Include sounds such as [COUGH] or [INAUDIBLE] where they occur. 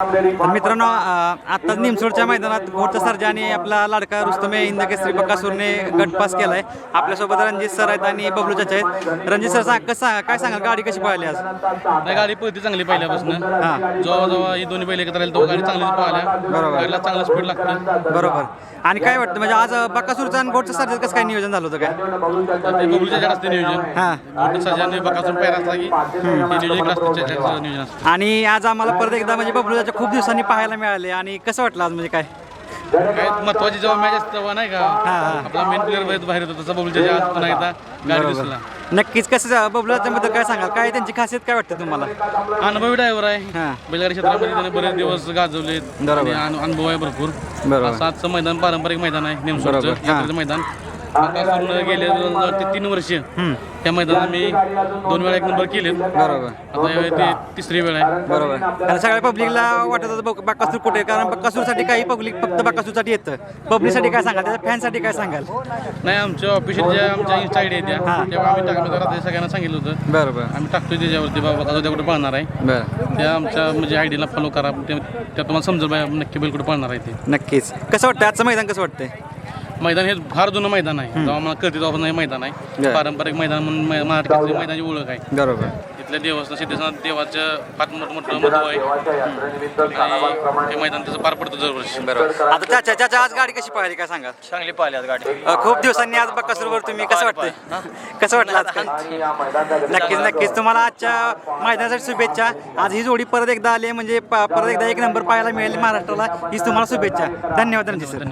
तर मित्रांनो आत्ताच निमसोडच्या मैदानात घोटचा सर्जा आणि आपला लाडका रुस्तमे इंद केसरी बकासूरने गट पास केलाय. आपल्यासोबत रणजित सर आहेत आणि बबलू चाचा आहेत. रणजित सर सांग कसं काय सांगाल? गाडी कशी पळाली आज? नाही गाडी पळती चांगली पहिल्यापासून. हा. जेव्हा जेव्हा ही दोन्ही बैल एकत्र आले तेव्हा गाडी चांगली पळाल्या. बरोबर. गाडीला चांगलं स्पीड लागतं बरोबर. आणि काय वाटतं म्हणजे आज बकासूरचा आणि घोटचा सर्जात कसं काय नियोजन झालं होतं काय? ते कडे असते नियोजन. हा. सर्जाने बकासून पैर असला की नियोजन आणि आज आम्हाला परत एकदा म्हणजे बबलू चाचा खूप दिवसांनी पाहायला मिळाले आणि कसं वाटलं आज म्हणजे काय? काय महत्वाची जेव्हा मॅच असते तेव्हा नाही का? हा. आपला मेन प्लेअर बाहेर येतो तसा बबलूच्या आज पुन्हा एकदा गाडी दिसला. नक्कीच. कसं बबलू बद्दल काय सांगाल? काय त्यांची खासियत काय वाटतं तुम्हाला? अनुभवी ड्रायव्हर आहे. हा. बैलगाडी क्षेत्रामध्ये त्याने बरेच दिवस गाजवलेत. बरोबर. आणि अनु- अनुभव आहे भरपूर. बरोबर. सातचं मैदान पारंपरिक मैदान आहे. नेमसोडचं बरोबर. यात्रेचं मैदान. बकासूरनं गेले दोन हजार ते तीन वर्ष. त्या मैदानात मी दोन वेळा एक नंबर केले. बरोबर. आता यावेळी ते तिसरी वेळ आहे. बरोबर. कारण सगळ्या पब्लिकला वाटत होतं बक- बकासूर कुठे आहे? कारण बकासूरसाठी काही पब्लिक फक्त बकासूरसाठी येतं. पब्लिकसाठी काय सांगाल? त्याच्या फॅनसाठी काय सांगाल? नाही आमच्या ऑफिशियल ज्या आमच्या इन्स्टा आयडी आहेत त्या. तेव्हा आम्ही टाकलं रात्री सगळ्यांना सांगितलं होतं. बरोबर. आम्ही टाकतोय त्याच्यावरती. बाबा आता कुठे पळणार आहे? बरं. त्या आमच्या म्हणजे आयडीला फॉलो करा. ते त्या तुम्हाला समजेल बाय नक्की बैल कुठे पळणार आहे ते. नक्कीच. कसं वाटतं आजचं मैदान कसं वाटतंय? मैदान हे फार जुनं मैदान आहे. जेव्हा मला कळते तेव्हा हे मैदान आहे. पारंपरिक मैदान म्हणून मै- महाराष्ट्राची मैदानाची ओळख आहे. बरोबर. तिथल्या देवस्थान सिद्धेश्वर देवाचं फार मोठं मोठं महत्त्व आहे. आणि हे मैदान त्याचं पार पडतं दरवर्षी. बरोबर. आता चाचा चाचा आज गाडी कशी पाहिली? काय सांगाल? चांगली पाहिली आज गाडी. खूप दिवसांनी आज बकासूरवर तुम्ही कसं वाटतंय? [LAUGHS] कसं वाटलं आज? नक्कीच नक्कीच. तुम्हाला आजच्या मैदानासाठी शुभेच्छा. आज ही जोडी परत एकदा आली आहे म्हणजे प- परत एकदा एक नंबर पाहायला मिळेल महाराष्ट्राला. हीच तुम्हाला शुभेच्छा. धन्यवाद रणजित सर.